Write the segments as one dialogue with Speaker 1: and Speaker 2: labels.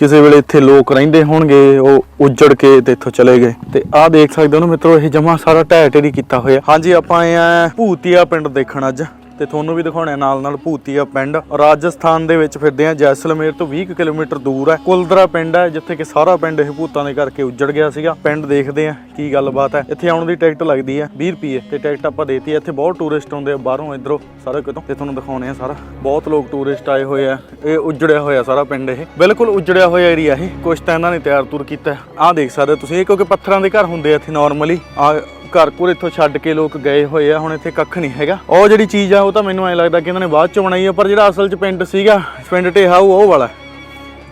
Speaker 1: ਕਿਸੇ ਵੇਲੇ ਇੱਥੇ ਲੋਕ ਰਹਿੰਦੇ ਹੋਣਗੇ, ਉਹ ਉੱਜੜ ਕੇ ਤੇ ਇੱਥੋਂ ਚਲੇ ਗਏ। ਤੇ ਆਹ ਦੇਖ ਸਕਦੇ ਹੋ ਨਾ ਮਿੱਤਰੋ, ਇਹ ਜਮਾ ਸਾਰਾ ਢਹਿ ਢੇਰੀ ਕੀਤਾ ਹੋਇਆ। ਹਾਂਜੀ, ਆਪਾਂ ਆਏ ਆ ਭੂਤੀਆ ਪਿੰਡ ਦੇਖਣ ਅੱਜ। ਤੇ ਤੁਹਾਨੂੰ ਵੀ ਦਿਖਾਉਣਾ ਨਾਲ ਨਾਲ ਭੂਤੀਆ ਪਿੰਡ। ਰਾਜਸਥਾਨ ਦੇ ਵਿੱਚ ਫਿਰਦੇ ਆ। ਜੈਸਲਮੇਰ ਤੋਂ 20 ਕਿਲੋਮੀਟਰ ਦੂਰ ਹੈ। ਕੁਲਦਰਾ ਪਿੰਡ ਹੈ, ਜਿੱਥੇ ਕਿ ਸਾਰਾ ਪਿੰਡ ਇਹ ਭੂਤਾਂ ਦੇ ਕਰਕੇ ਉੱਜੜ ਗਿਆ ਸੀਗਾ। ਪਿੰਡ ਦੇਖਦੇ ਆ ਕੀ ਗੱਲਬਾਤ ਹੈ। ਇੱਥੇ ਆਉਣ ਦੀ ਟਿਕਟ ਲੱਗਦੀ ਹੈ 20 ਰੁਪਏ ਤੇ ਟਿਕਟ ਆਪਾਂ ਦੇਤੀ ਹੈ। ਇੱਥੇ ਬਹੁਤ ਟੂਰਿਸਟ ਆਉਂਦੇ ਆ ਬਾਹਰੋਂ, ਇਧਰੋਂ, ਸਾਰੇ ਕਿਤੋਂ। ਤੇ ਤੁਹਾਨੂੰ ਦਿਖਾਉਣੇ ਆ ਸਾਰਾ। ਬਹੁਤ ਲੋਕ ਟੂਰਿਸਟ ਆਏ ਹੋਏ ਆ। ਇਹ ਉੱਜੜਿਆ ਹੋਇਆ ਸਾਰਾ ਪਿੰਡ ਇਹ। ਬਿਲਕੁਲ ਉੱਜੜਿਆ ਹੋਇਆ ਏਰੀਆ ਇਹ। ਕੁਛ ਤਾਂ ਇਹਨਾਂ ਨੇ ਤਿਆਰ ਤੁਰ ਕੀਤਾ। ਆਹ ਦੇਖ ਸਕਦੇ ਹੋ ਤੁਸੀਂ। ਇਹ ਕਿਉਂਕਿ ਪੱਥਰਾਂ ਦੇ ਘਰ ਹੁੰਦੇ ਆ ਇੱਥੇ ਨਾਰਮਲੀ ਆ ਘਰ ਘੁਰ ਇੱਥੋਂ ਛੱਡ ਕੇ ਲੋਕ ਗਏ ਹੋਏ ਆ, ਹੁਣ ਇੱਥੇ ਕੱਖ ਨਹੀਂ ਹੈਗਾ। ਉਹ ਜਿਹੜੀ ਚੀਜ਼ ਆ, ਉਹ ਤਾਂ ਮੈਨੂੰ ਐ ਲੱਗਦਾ ਕਿ ਇਹਨਾਂ ਨੇ ਬਾਅਦ ਚ ਬਣਾਈ ਆ, ਪਰ ਜਿਹੜਾ ਅਸਲ ਚ ਪਿੰਡ ਸੀਗਾ, ਪਿੰਡ ਢੇਹਾਊ ਉਹ ਵਾਲਾ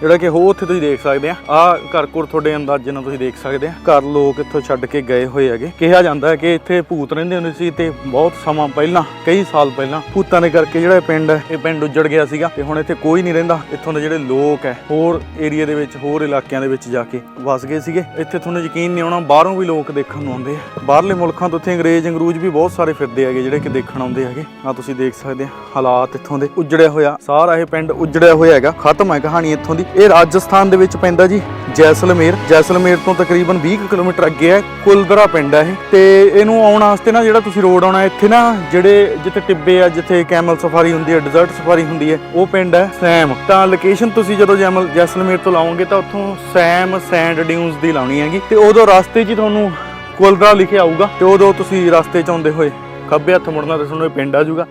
Speaker 1: ਜਿਹੜਾ ਕਿ ਹੋ ਉੱਥੇ ਤੁਸੀਂ ਦੇਖ ਸਕਦੇ ਆ। ਆ ਘਰ ਘੁਰ ਤੁਹਾਡੇ ਅੰਦਾਜ਼ੇ ਨਾਲ ਤੁਸੀਂ ਦੇਖ ਸਕਦੇ ਆ। ਘਰ ਲੋਕ ਇੱਥੋਂ ਛੱਡ ਕੇ ਗਏ ਹੋਏ ਹੈਗੇ। ਕਿਹਾ ਜਾਂਦਾ ਹੈ ਕਿ ਇੱਥੇ ਭੂਤ ਰਹਿੰਦੇ ਹੁੰਦੇ ਸੀ ਤੇ ਬਹੁਤ ਸਮਾਂ ਪਹਿਲਾਂ, ਕਈ ਸਾਲ ਪਹਿਲਾਂ ਭੂਤਾਂ ਦੇ ਕਰਕੇ ਜਿਹੜਾ ਇਹ ਪਿੰਡ ਹੈ ਇਹ ਪਿੰਡ ਉੱਜੜ ਗਿਆ ਸੀਗਾ ਤੇ ਹੁਣ ਇੱਥੇ ਕੋਈ ਨਹੀਂ ਰਹਿੰਦਾ। ਇੱਥੋਂ ਦੇ ਜਿਹੜੇ ਲੋਕ ਹੈ, ਹੋਰ ਏਰੀਆ ਦੇ ਵਿੱਚ, ਹੋਰ ਇਲਾਕਿਆਂ ਦੇ ਵਿੱਚ ਜਾ ਕੇ ਵਸ ਗਏ ਸੀਗੇ। ਇੱਥੇ ਤੁਹਾਨੂੰ ਯਕੀਨ ਨਹੀਂ ਆਉਣਾ ਬਾਹਰੋਂ ਵੀ ਲੋਕ ਦੇਖਣ ਨੂੰ ਆਉਂਦੇ ਆ। ਬਾਹਰਲੇ ਮੁਲਕਾਂ ਤੋਂ ਇੱਥੇ ਅੰਗਰੇਜ਼, ਅੰਗਰੂਜ ਵੀ ਬਹੁਤ ਸਾਰੇ ਫਿਰਦੇ ਹੈਗੇ ਜਿਹੜੇ ਕਿ ਦੇਖਣ ਆਉਂਦੇ ਹੈਗੇ। ਆ ਤੁਸੀਂ ਦੇਖ ਸਕਦੇ ਆ, ਹਾਲਾਤ ਇੱਥੋਂ ਦੇ ਉੱਜੜਿਆ ਹੋਇਆ, ਸਾਰਾ ਇਹ ਪਿੰਡ ਉੱਜੜਿਆ ਹੋਇਆ ਹੈਗਾ। ਖਤਮ ਹੈ ਕਹਾਣੀ ਇੱਥੋਂ ਦੀ। ਇਹ ਰਾਜਸਥਾਨ ਦੇ ਵਿੱਚ ਪੈਂਦਾ ਜੀ, ਜੈਸਲਮੇਰ। ਜੈਸਲਮੇਰ ਤੋਂ ਤਕਰੀਬਨ 20 ਕੁ ਕਿਲੋਮੀਟਰ ਅੱਗੇ ਹੈ, ਕੁਲਦਰਾ ਪਿੰਡ ਹੈ ਇਹ। ਤੇ ਇਹਨੂੰ ਆਉਣ ਵਾਸਤੇ ਨਾ ਜਿਹੜਾ ਤੁਸੀਂ ਰੋਡ ਆਉਣਾ, ਇੱਥੇ ਨਾ ਜਿਹੜੇ ਜਿੱਥੇ ਟਿੱਬੇ ਆ, ਜਿੱਥੇ ਕੈਮਲ ਸਫਾਰੀ ਹੁੰਦੀ ਹੈ ਡਿਜ਼ਰਟ ਸਫਾਰੀ ਹੁੰਦੀ ਹੈ, ਉਹ ਪਿੰਡ ਹੈ ਸੈਮ। ਤਾਂ ਲੋਕੇਸ਼ਨ ਤੁਸੀਂ ਜਦੋਂ ਜੈਮਲ, ਜੈਸਲਮੇਰ ਤੋਂ ਲਾਓਗੇ ਤਾਂ ਉੱਥੋਂ ਸੈਮ ਸੈਂਡ ਡਿਊਨਸ ਦੀ ਲਾਉਣੀ ਹੈਗੀ। ਤੇ ਉਦੋਂ ਰਸਤੇ 'ਚ ਹੀ ਤੁਹਾਨੂੰ ਕੁਲਦਰਾ ਲਿਖਿਆ ਆਊਗਾ, ਤੇ ਉਦੋਂ ਤੁਸੀਂ ਰਸਤੇ 'ਚ ਆਉਂਦੇ ਹੋਏ ਖੱਬੇ ਹੱਥ ਮੁੜਨਾ ਤੇ ਤੁਹਾਨੂੰ ਇਹ ਪਿੰਡ ਆ ਜਾਊਗਾ।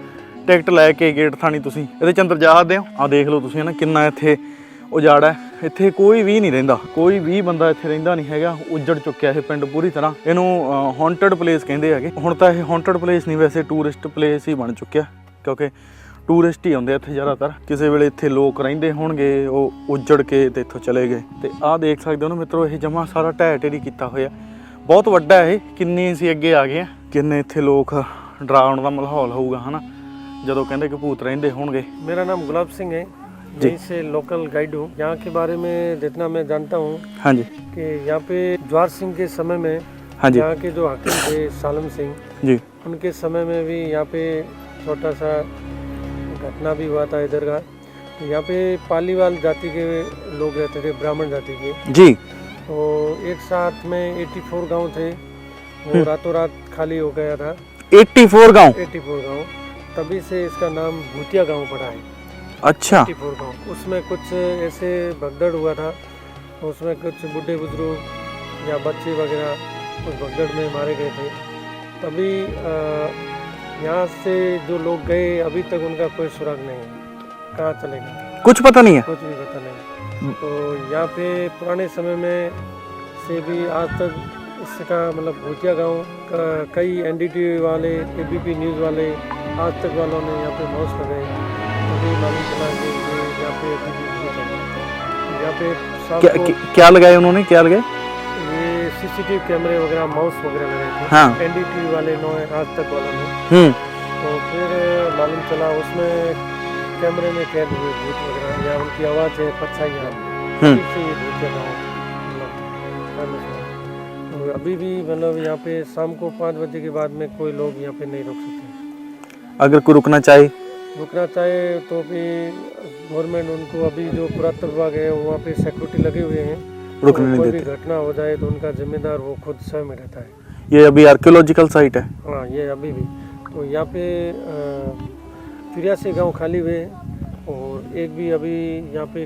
Speaker 1: ਟਿਕਟ ਲੈ ਕੇ ਗੇਟ ਥਾਣੀ ਤੁਸੀਂ, ਇਹਦੇ ਚ ਅੰਦਰ ਜਾ ਸਕਦੇ ਹੋ। ਆ ਦੇਖ ਲਓ ਤੁਸੀਂ ਨਾ ਕਿੰਨਾ ਇੱਥੇ ਉਜਾੜ ਹੈ। ਇੱਥੇ ਕੋਈ ਵੀ ਨਹੀਂ ਰਹਿੰਦਾ। ਕੋਈ ਵੀ ਬੰਦਾ ਇੱਥੇ ਰਹਿੰਦਾ ਨਹੀਂ ਹੈਗਾ। ਉਜੜ ਚੁੱਕਿਆ ਇਹ ਪਿੰਡ ਪੂਰੀ ਤਰ੍ਹਾਂ। ਇਹਨੂੰ ਹੌਂਟਡ ਪਲੇਸ ਕਹਿੰਦੇ ਹੈਗੇ। ਹੁਣ ਤਾਂ ਇਹ ਹੌਂਟਡ ਪਲੇਸ ਨਹੀਂ ਵੈਸੇ ਟੂਰਿਸਟ ਪਲੇਸ ਹੀ ਬਣ ਚੁੱਕਿਆ। ਕਿਉਂਕਿ ਟੂਰਿਸਟ ਹੀ ਆਉਂਦੇ ਇੱਥੇ ਜ਼ਿਆਦਾਤਰ। ਕਿਸੇ ਵੇਲੇ ਇੱਥੇ ਲੋਕ ਰਹਿੰਦੇ ਹੋਣਗੇ, ਉਹ ਉਜੜ ਕੇ ਤੇ ਇੱਥੋਂ ਚਲੇ ਗਏ। ਤੇ ਆਹ ਦੇਖ ਸਕਦੇ ਹੋ ਨਾ ਮਿੱਤਰੋ, ਇਹ ਜਮਾ ਸਾਰਾ ਢਹਿ ਢੇਰੀ ਕੀਤਾ ਹੋਇਆ। ਬਹੁਤ ਵੱਡਾ ਇਹ। ਕਿੰਨੇ ਸੀ ਅੱਗੇ ਆ ਗਏ ਆ। ਕਿੰਨੇ ਇੱਥੇ ਲੋਕ ਡਰਾਉਣ ਦਾ ਮਾਹੌਲ ਹੋਊਗਾ, ਹਨਾ? ਜਦੋਂ ਕਹਿੰਦੇ ਕਿ ਭੂਤ ਰਹਿੰਦੇ ਹੋਣਗੇ।
Speaker 2: ਮੇਰਾ ਨਾਮ ਗੁਲਾਬ ਸਿੰਘ ਹੈ। मैं से लोकल गाइड हूँ। यहाँ के बारे में जितना मैं जानता हूँ
Speaker 1: हाँ जी।
Speaker 2: कि यहाँ पे ज्वार सिंह के समय में
Speaker 1: हाँ जी।
Speaker 2: यहाँ के जो हकीम थे सालम सिंह
Speaker 1: जी।
Speaker 2: उनके समय में भी यहाँ पे छोटा सा घटना भी हुआ था इधर का। तो यहाँ पे पालीवाल जाति के लोग रहते थे ब्राह्मण जाति के।
Speaker 1: जी।
Speaker 2: तो एक साथ में 84 गाँव थे। वो हम्म। रातों रात खाली हो गया था।
Speaker 1: 84 एट्टी
Speaker 2: फोर गाँव। तभी से इसका नाम भूतिया गाँव पड़ा है।
Speaker 1: अच्छा।
Speaker 2: 84 उसमें कुछ ऐसे भगदड़ हुआ था उसमें कुछ बूढ़े बुज़ुर्ग या बच्चे वगैरह उस भगदड़ में मारे गए थे। तभी यहाँ से जो लोग गए अभी तक उनका कोई सुराग नहीं है। कहाँ चले गए?
Speaker 1: कुछ पता नहीं है।
Speaker 2: कुछ भी पता नहीं तो यहाँ पे पुराने समय में से भी आज तक इसका मतलब भूतिया गाँव का कई एनडीटी वाले एबीपी न्यूज़ वाले आज तक वालों ने यहाँ पे मौज लगाए तभी मालूम चला कि ये यहाँ पे अभी भी है यहाँ पे
Speaker 1: क्या लगाए उन्होंने? क्या लगाए?
Speaker 2: ये सीसीटीवी कैमरे वगैरह माउस वगैरह लगाए थे
Speaker 1: हाँ।
Speaker 2: एनडीटी वाले नो आज तक वालों ने
Speaker 1: हम्म।
Speaker 2: तो फिर मालूम चला उसमें कैमरे में कैद हुए भूत वगैरह या उनकी आवाज़ है परछाइयाँ
Speaker 1: हम्म।
Speaker 2: से ये भूत का गाँव मतलब famous हुआ। तो अभी भी मतलब यहाँ पे शाम को पाँच बजे के बाद में कोई लोग यहाँ पे नहीं रुक सकते।
Speaker 1: अगर कोई रुकना चाहे?
Speaker 2: रुकना चाहे तो भी गवर्नमेंट उनको अभी जो पुरातत्व विभाग है वहाँ पे सिक्योरिटी लगे हुए हैं।
Speaker 1: रुकने
Speaker 2: तो
Speaker 1: नहीं देते।
Speaker 2: घटना हो जाए तो उनका जिम्मेदार वो खुद स्वयं रहता है।
Speaker 1: ये अभी आर्कियोलॉजिकल साइट है।
Speaker 2: हाँ ये अभी भी। तो यहाँ पे तिरासी गाँव खाली हुए हैं और एक भी अभी यहाँ पे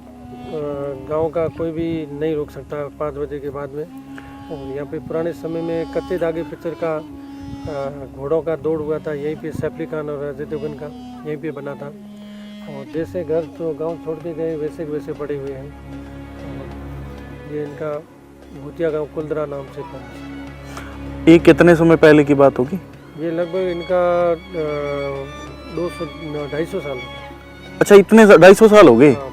Speaker 2: गाँव का कोई भी नहीं रोक सकता पाँच बजे के बाद में। और यहाँ पे पुराने समय में कच्चे धागे पिक्चर का घोड़ों का दौड़ हुआ था यहीं पे सैफली खान और अजय देवगन का। यहीं पे बना था। और जैसे घर तो गाँव छोड़ के गए वैसे के वैसे पड़े हुए हैं। ये इनका भूतिया गाँव कुलदरा नाम से था।
Speaker 1: ये कितने समय पहले की बात होगी?
Speaker 2: ये लगभग इनका दो सौ ढाई सौ साल।
Speaker 1: अच्छा इतने ढाई सौ साल हो गए?
Speaker 2: हाँ,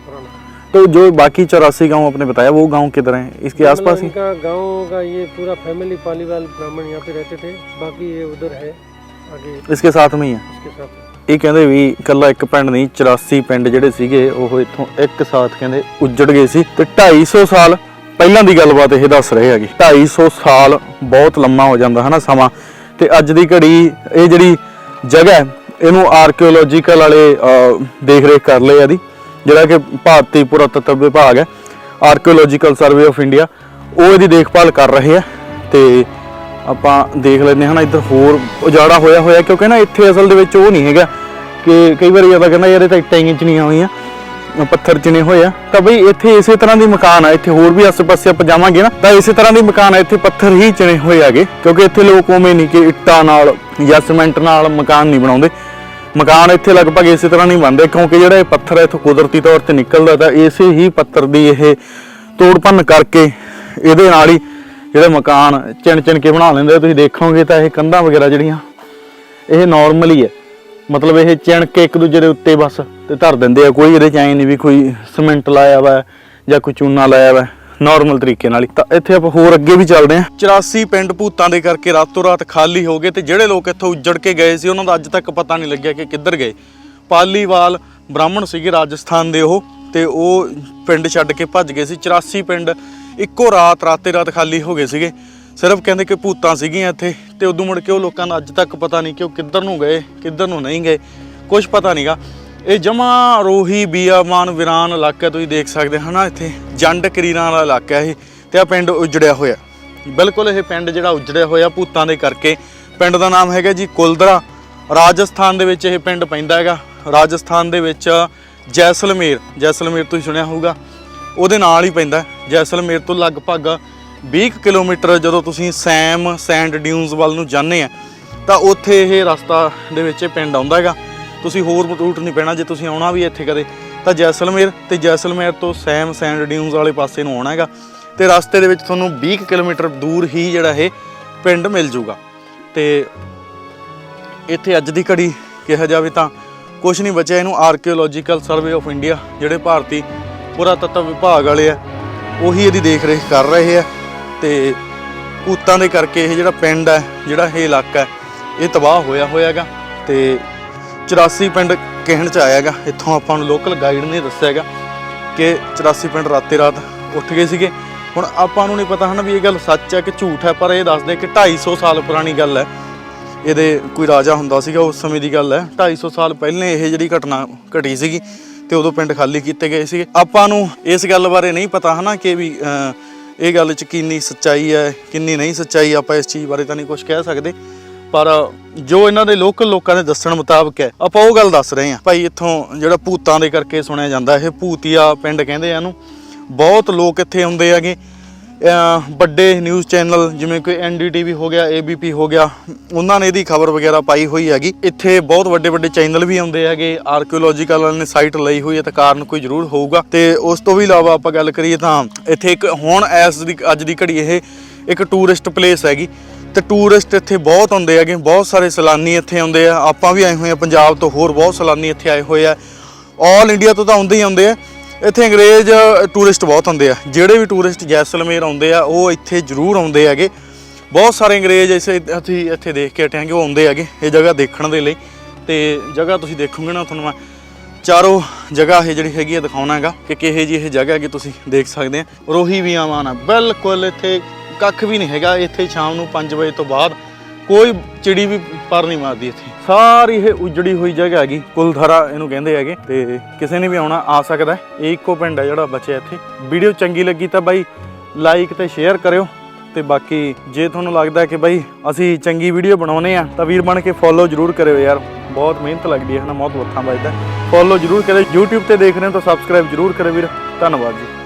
Speaker 1: तो जो बाकी चौरासी गाँव आपने बताया वो गाँव किधर हैं? इसके
Speaker 2: मतलब
Speaker 1: आसपास ही?
Speaker 2: इनका गाँव का ये पूरा फैमिली पालीवाल ब्राह्मण यहाँ पे रहते थे। बाकी ये उधर है आगे।
Speaker 1: इसके साथ में ही है?
Speaker 2: इसके साथ
Speaker 1: ਇਹ ਕਹਿੰਦੇ ਵੀ ਇਕੱਲਾ ਇੱਕ ਪਿੰਡ ਨਹੀਂ 84 ਪਿੰਡ ਜਿਹੜੇ ਸੀਗੇ, ਉਹ ਇੱਥੋਂ ਇੱਕ ਸਾਥ ਕਹਿੰਦੇ ਉੱਜੜ ਗਏ ਸੀ। ਤੇ 250 ਸਾਲ ਪਹਿਲਾਂ ਦੀ ਗੱਲਬਾਤ ਇਹ ਦੱਸ ਰਹੇ ਹੈਗੇ। 250 ਸਾਲ ਬਹੁਤ ਲੰਮਾ ਹੋ ਜਾਂਦਾ ਹੈ ਨਾ ਸਮਾਂ। ਤੇ ਅੱਜ ਦੀ ਘੜੀ ਇਹ ਜਿਹੜੀ ਜਗ੍ਹਾ ਇਹਨੂੰ ਆਰਕੀਓਲੋਜੀਕਲ ਵਾਲੇ ਦੇਖ ਰੇਖ ਕਰ ਲਏ ਆ ਦੀ ਜਿਹੜਾ ਕਿ ਭਾਰਤੀ ਪੁਰਾਤੱਤਵ ਵਿਭਾਗ ਹੈ ਆਰਕੀਓਲੋਜੀਕਲ ਸਰਵੇ ਆਫ ਇੰਡੀਆ ਉਹ ਇਹਦੀ ਦੇਖਭਾਲ ਕਰ ਰਹੇ ਆ ਤੇ ਆਪਾਂ ਦੇਖ ਲੈਂਦੇ ਹਾਂ ਨਾ, ਇੱਧਰ ਹੋਰ ਉਜਾੜਾ ਹੋਇਆ ਹੋਇਆ, ਕਿਉਂਕਿ ਨਾ ਇੱਥੇ ਅਸਲ ਦੇ ਵਿੱਚ ਉਹ ਨਹੀਂ ਹੈਗਾ ਕਿ ਕਈ ਵਾਰੀ ਆਪਾਂ ਕਹਿੰਦਾ ਯਾਰ ਇਹ ਤਾਂ ਇੱਟਾਂ ਹੀ ਚਣੀਆਂ ਹੋਈਆਂ, ਪੱਥਰ ਚਿਣੇ ਹੋਏ ਆ। ਤਾਂ ਬਈ ਇੱਥੇ ਇਸੇ ਤਰ੍ਹਾਂ ਦੀ ਮਕਾਨ ਆ, ਇੱਥੇ ਹੋਰ ਵੀ ਆਸੇ-ਪਾਸੇ ਆਪਾਂ ਜਾਵਾਂਗੇ ਨਾ, ਤਾਂ ਇਸੇ ਤਰ੍ਹਾਂ ਦੀ ਮਕਾਨ ਆ, ਇੱਥੇ ਪੱਥਰ ਹੀ ਚਿਣੇ ਹੋਏ ਆਗੇ ਕਿਉਂਕਿ ਇੱਥੇ ਲੋਕ ਉਵੇਂ ਨਹੀਂ ਕਿ ਇੱਟਾਂ ਨਾਲ ਜਾਂ ਸੀਮੈਂਟ ਨਾਲ ਮਕਾਨ ਨਹੀਂ ਬਣਾਉਂਦੇ। ਮਕਾਨ ਇੱਥੇ ਲਗਭਗ ਇਸੇ ਤਰ੍ਹਾਂ ਨਹੀਂ ਬਣਦੇ, ਕਿਉਂਕਿ ਜਿਹੜਾ ਇਹ ਪੱਥਰ ਹੈ ਇੱਥੋਂ ਕੁਦਰਤੀ ਤੌਰ ਤੇ ਨਿਕਲਦਾ, ਤਾਂ ਇਸੇ ਹੀ ਪੱਥਰ ਦੀ ਇਹ ਤੋੜ ਭੰਨ ਕਰਕੇ ਇਹਦੇ ਨਾਲ ਹੀ ਜਿਹੜੇ ਮਕਾਨ ਚਿਣ ਚਿਣ ਕੇ ਬਣਾ ਲੈਂਦੇ, ਤੁਸੀਂ ਦੇਖੋਗੇ ਤਾਂ ਇਹ ਕੰਧਾਂ ਵਗੈਰਾ ਜਿਹੜੀਆਂ, ਇਹ ਨਾਰਮਲ ਹੀ ਹੈ। ਮਤਲਬ ਇਹ ਚਿਣ ਕੇ ਇੱਕ ਦੂਜੇ ਦੇ ਉੱਤੇ ਬਸ ਤੇ ਧਰ ਦਿੰਦੇ ਆ। ਕੋਈ ਇਹਦੇ ਚ ਐ ਨਹੀਂ ਵੀ ਕੋਈ ਸੀਮੈਂਟ ਲਾਇਆ ਵਾ ਜਾਂ ਕੋਈ ਚੂਨਾ ਲਾਇਆ ਵਾ ਨਾਰਮਲ ਤਰੀਕੇ ਨਾਲ ਹੀ। ਤਾਂ ਇੱਥੇ ਆਪਾਂ ਹੋਰ ਅੱਗੇ ਵੀ ਚੱਲਦੇ ਆ 84 ਪਿੰਡ ਭੂਤਾਂ ਦੇ ਕਰਕੇ ਰਾਤੋਂ ਰਾਤ ਖਾਲੀ ਹੋ ਗਏ ਤੇ ਜਿਹੜੇ ਲੋਕ ਇੱਥੋਂ ਉੱਜੜ ਕੇ ਗਏ ਸੀ, ਉਹਨਾਂ ਦਾ ਅੱਜ ਤੱਕ ਪਤਾ ਨਹੀਂ ਲੱਗਿਆ ਕਿ ਕਿੱਧਰ ਗਏ। ਪਾਲੀਵਾਲ ਬ੍ਰਾਹਮਣ ਸੀਗੇ ਰਾਜਸਥਾਨ ਦੇ ਉਹ, ਤੇ ਉਹ ਪਿੰਡ ਛੱਡ ਕੇ ਭੱਜ ਗਏ ਸੀ। 84 ਪਿੰਡ ਇੱਕੋ ਰਾਤ, ਰਾਤੇ ਰਾਤ ਖਾਲੀ ਹੋ ਗਏ ਸੀਗੇ। ਸਿਰਫ ਕਹਿੰਦੇ ਕਿ ਭੂਤਾਂ ਸੀਗੀਆਂ ਇੱਥੇ ਤੇ ਉਦੋਂ ਮੁੜ ਕੇ ਉਹ ਲੋਕਾਂ ਦਾ ਅੱਜ ਤੱਕ ਪਤਾ ਨਹੀਂ ਕਿ ਉਹ ਕਿੱਧਰ ਨੂੰ ਗਏ, ਕਿੱਧਰ ਨੂੰ ਨਹੀਂ ਗਏ। ਕੁਝ ਪਤਾ ਨਹੀਂਗਾ ਇਹ ਜਮਾ ਰੋਹੀ ਬੀਆਮਾਨ ਵਿਰਾਨ ਇਲਾਕਾ ਤੁਸੀਂ ਦੇਖ ਸਕਦੇ ਹੋ ਨਾ ਇੱਥੇ। ਜੰਡ ਕਰੀਰਾਂ ਵਾਲਾ ਇਲਾਕਾ ਇਹ ਤੇ ਆ ਪਿੰਡ ਉਜੜਿਆ ਹੋਇਆ। ਬਿਲਕੁਲ ਇਹ ਪਿੰਡ ਜਿਹੜਾ ਉਜੜਿਆ ਹੋਇਆ ਭੂਤਾਂ ਦੇ ਕਰਕੇ। ਪਿੰਡ ਦਾ ਨਾਮ ਹੈਗਾ ਜੀ ਕੁਲਦਰਾ। ਰਾਜਸਥਾਨ ਦੇ ਵਿੱਚ ਇਹ ਪਿੰਡ ਪੈਂਦਾ ਹੈਗਾ। ਰਾਜਸਥਾਨ ਦੇ ਵਿੱਚ ਜੈਸਲਮੇਰ। ਜੈਸਲਮੇਰ ਤੁਸੀਂ ਸੁਣਿਆ ਹੋਊਗਾ। ਉਹਦੇ ਨਾਲ ਹੀ ਪੈਂਦਾ। ਜੈਸਲਮੇਰ ਤੋਂ ਲਗਭਗ 20 ਕੁ ਕਿਲੋਮੀਟਰ ਜਦੋਂ ਤੁਸੀਂ ਸੈਮ, ਸੈਂਡ ਡਿਊਨਸ ਵੱਲ ਨੂੰ ਜਾਂਦੇ ਆ, ਤਾਂ ਉੱਥੇ ਇਹ ਰਸਤਾ ਦੇ ਵਿੱਚ ਇਹ ਪਿੰਡ ਆਉਂਦਾ ਹੈਗਾ। ਤੁਸੀਂ ਹੋਰ ਰੂਟ ਨਹੀਂ ਪੈਣਾ, ਜੇ ਤੁਸੀਂ ਆਉਣਾ ਵੀ ਇੱਥੇ ਕਦੇ, ਤਾਂ ਜੈਸਲਮੇਰ ਤੇ ਜੈਸਲਮੇਰ ਤੋਂ ਸੈਮ, ਸੈਂਡ ਡਿਊਨਸ ਵਾਲੇ ਪਾਸੇ ਨੂੰ ਆਉਣਾ ਹੈਗਾ ਤੇ ਰਸਤੇ ਦੇ ਵਿੱਚ ਤੁਹਾਨੂੰ 20 ਕੁ ਕਿਲੋਮੀਟਰ ਦੂਰ ਹੀ ਜਿਹੜਾ ਇਹ ਪਿੰਡ ਮਿਲ ਜੂਗਾ। ਤੇ ਇੱਥੇ ਅੱਜ ਦੀ ਘੜੀ ਕਿਹਾ ਜਾਵੇ ਤਾਂ ਕੁਝ ਨਹੀਂ ਬਚਿਆ। ਇਹਨੂੰ ਆਰਕੀਓਲੋਜੀਕਲ ਸਰਵੇ ਆਫ ਇੰਡੀਆ ਜਿਹੜੇ ਭਾਰਤੀ ਪੁਰਾਤੱਤਵ ਵਿਭਾਗ ਵਾਲੇ ਆ, ਉਹੀ ਇਹਦੀ ਦੇਖ ਰੇਖ ਕਰ ਰਹੇ ਆ ਤੇ ਭੂਤਾਂ ਦੇ ਕਰਕੇ ਇਹ ਜਿਹੜਾ ਪਿੰਡ ਹੈ ਜਿਹੜਾ ਇਹ ਇਲਾਕਾ ਹੈ ਇਹ ਤਬਾਹ ਹੋਇਆ ਹੋਇਆਗਾ ਤੇ 84 ਪਿੰਡ ਕਹਿਣ ਚ ਆਇਆਗਾ, ਇੱਥੋਂ ਆਪਾਂ ਨੂੰ ਲੋਕਲ ਗਾਈਡ ਨੇ ਦੱਸਿਆਗਾ ਕਿ 84 ਪਿੰਡ ਰਾਤੇ ਰਾਤ ਉੱਠ ਗਏ ਸੀਗੇ। ਹੁਣ ਆਪਾਂ ਨੂੰ ਨਹੀਂ ਪਤਾ ਹਨਾ ਵੀ ਇਹ ਗੱਲ ਸੱਚ ਹੈ ਕਿ ਝੂਠ ਹੈ ਪਰ ਇਹ ਦੱਸਦੇ ਕਿ 250 ਸਾਲ ਪੁਰਾਣੀ ਗੱਲ ਹੈ ਇਹਦੇ ਕੋਈ ਰਾਜਾ ਹੁੰਦਾ ਸੀਗਾ ਉਸ ਸਮੇਂ ਦੀ ਗੱਲ ਹੈ 250 ਸਾਲ ਪਹਿਲੇ ਇਹ ਜਿਹੜੀ ਘਟਨਾ ਘਟੀ ਸੀਗੀ ਤੇ ਉਦੋਂ ਪਿੰਡ ਖਾਲੀ ਕੀਤੇ ਗਏ ਸੀਗੇ। ਆਪਾਂ ਨੂੰ ਇਸ ਗੱਲ ਬਾਰੇ ਨਹੀਂ ਪਤਾ ਹਨਾ ਕਿ ਵੀ ਇਹ ਗੱਲ ਚ ਕਿੰਨੀ ਸੱਚਾਈ ਹੈ, ਕਿੰਨੀ ਨਹੀਂ ਸੱਚਾਈ, ਆਪਾਂ ਇਸ ਚੀਜ਼ ਬਾਰੇ ਤਾਂ ਨਹੀਂ ਕੁਝ ਕਹਿ ਸਕਦੇ। ਪਰ ਜੋ ਇਹਨਾਂ ਦੇ ਲੋਕਲ ਲੋਕਾਂ ਦੇ ਦੱਸਣ ਮੁਤਾਬਕ ਹੈ, ਆਪਾਂ ਉਹ ਗੱਲ ਦੱਸ ਰਹੇ ਹਾਂ। ਭਾਈ ਇੱਥੋਂ ਜਿਹੜਾ ਭੂਤਾਂ ਦੇ ਕਰਕੇ ਸੁਣਿਆ ਜਾਂਦਾ, ਇਹ ਭੂਤੀਆ ਪਿੰਡ ਕਹਿੰਦੇ ਆ ਇਹਨੂੰ। ਬਹੁਤ ਲੋਕ ਇੱਥੇ ਆਉਂਦੇ ਹੈਗੇ। ਵੱਡੇ ਨਿਊਜ਼ ਚੈਨਲ ਜਿਵੇਂ ਕੋਈ ਐਨਡੀਟੀਵੀ ਹੋ ਗਿਆ ਏਬੀਪੀ ਹੋ ਗਿਆ, ਉਹਨਾਂ ਨੇ ਇਹਦੀ ਖਬਰ ਵਗੈਰਾ ਪਾਈ ਹੋਈ ਹੈਗੀ। ਇੱਥੇ ਬਹੁਤ ਵੱਡੇ ਵੱਡੇ ਚੈਨਲ ਵੀ ਆਉਂਦੇ ਹੈਗੇ ਆਰਕੀਓਲੋਜੀਕਲ ਨੇ ਸਾਈਟ ਲਈ ਹੋਈ ਹੈ ਤਾਂ ਕਾਰਨ ਕੋਈ ਜ਼ਰੂਰ ਹੋਊਗਾ। ਤੇ ਉਸ ਤੋਂ ਵੀ ਇਲਾਵਾ ਆਪਾਂ ਗੱਲ ਕਰੀਏ ਤਾਂ ਇੱਥੇ ਇੱਕ ਹੁਣ ਇਸ ਦੀ, ਅੱਜ ਦੀ ਘੜੀ ਇਹ ਇੱਕ ਟੂਰਿਸਟ ਪਲੇਸ ਹੈਗੀ। ਤੇ ਟੂਰਿਸਟ ਇੱਥੇ ਬਹੁਤ ਆਉਂਦੇ ਹੈਗੇ, ਬਹੁਤ ਸਾਰੇ ਸੈਲਾਨੀ ਇੱਥੇ ਆਉਂਦੇ ਆ। ਆਪਾਂ ਵੀ ਆਏ ਹੋਏ ਆ ਪੰਜਾਬ ਤੋਂ, ਹੋਰ ਬਹੁਤ ਸੈਲਾਨੀ ਇੱਥੇ ਆਏ ਹੋਏ ਆ। ਆਲ ਇੰਡੀਆ ਤੋਂ ਤਾਂ ਆਉਂਦੇ ਹੀ ਆਉਂਦੇ ਆ। ਇੱਥੇ ਅੰਗਰੇਜ਼ ਟੂਰਿਸਟ ਬਹੁਤ ਹੁੰਦੇ ਆ। ਜਿਹੜੇ ਵੀ ਟੂਰਿਸਟ ਜੈਸਲਮੇਰ ਆਉਂਦੇ ਆ, ਉਹ ਇੱਥੇ ਜ਼ਰੂਰ ਆਉਂਦੇ ਹੈਗੇ। ਬਹੁਤ ਸਾਰੇ ਅੰਗਰੇਜ਼ ਇਸੇ ਅਸੀਂ ਇੱਥੇ ਦੇਖ ਕੇ ਹਟਿਆਂਗੇ ਉਹ ਆਉਂਦੇ ਹੈਗੇ, ਇਹ ਜਗ੍ਹਾ ਦੇਖਣ ਦੇ ਲਈ। ਤੇ ਜਗ੍ਹਾ ਤੁਸੀਂ ਦੇਖੋਗੇ ਨਾ, ਤੁਹਾਨੂੰ ਮੈਂ ਚਾਰੋਂ ਜਗ੍ਹਾ ਇਹ ਜਿਹੜੀ ਹੈਗੀ ਆ ਦਿਖਾਉਣਾ ਹੈਗਾ, ਕਿ ਕਿਹੇ ਜੀ ਇਹ ਜਗ੍ਹਾ ਹੈਗੀ ਤੁਸੀਂ ਦੇਖ ਸਕਦੇ ਆ। ਰੋਹੀ ਵੀ ਆਵਾਨ ਬਿਲਕੁਲ ਇੱਥੇ ਕੱਖ ਵੀ ਨਹੀਂ ਹੈਗਾ, ਇੱਥੇ ਸ਼ਾਮ ਨੂੰ 5 ਵਜੇ ਤੋਂ ਬਾਅਦ ਕੋਈ ਚਿੜੀ ਵੀ ਪਰ ਨਹੀਂ ਮਾਰਦੀ ਇੱਥੇ। ਸਾਰੀ ਇਹ ਉਜੜੀ ਹੋਈ ਜਗ੍ਹਾ ਹੈਗੀ, ਕੁਲਧਰਾ ਇਹਨੂੰ ਕਹਿੰਦੇ ਹੈਗੇ, ਤੇ ਕਿਸੇ ਨੇ ਵੀ ਆਉਣਾ, ਆ ਸਕਦਾ ਇਹ ਇੱਕੋ ਪਿੰਡ ਹੈ ਜਿਹੜਾ ਬਚਿਆ ਇੱਥੇ। ਵੀਡੀਓ ਚੰਗੀ ਲੱਗੀ ਤਾਂ ਬਾਈ ਲਾਈਕ ਤੇ ਸ਼ੇਅਰ ਕਰਿਓ, ਤੇ ਬਾਕੀ ਜੇ ਤੁਹਾਨੂੰ ਲੱਗਦਾ ਕਿ ਬਾਈ ਅਸੀਂ ਚੰਗੀ ਵੀਡੀਓ ਬਣਾਉਨੇ ਆ ਤਾਂ ਵੀਰ ਬਣ ਕੇ ਫੋਲੋ ਜਰੂਰ ਕਰਿਓ ਯਾਰ। ਬਹੁਤ ਮਿਹਨਤ ਲੱਗਦੀ ਹੈ ਹਨਾ ਬਹੁਤ ਵੱਥਾਂ ਵੱਜਦਾ ਫੋਲੋ ਜਰੂਰ ਕਰਿਓ, YouTube ਤੇ ਦੇਖ ਰਹੇ ਹੋ ਤਾਂ ਸਬਸਕ੍ਰਾਈਬ ਜਰੂਰ ਕਰਿਓ ਵੀਰ। ਧੰਨਵਾਦ ਜੀ।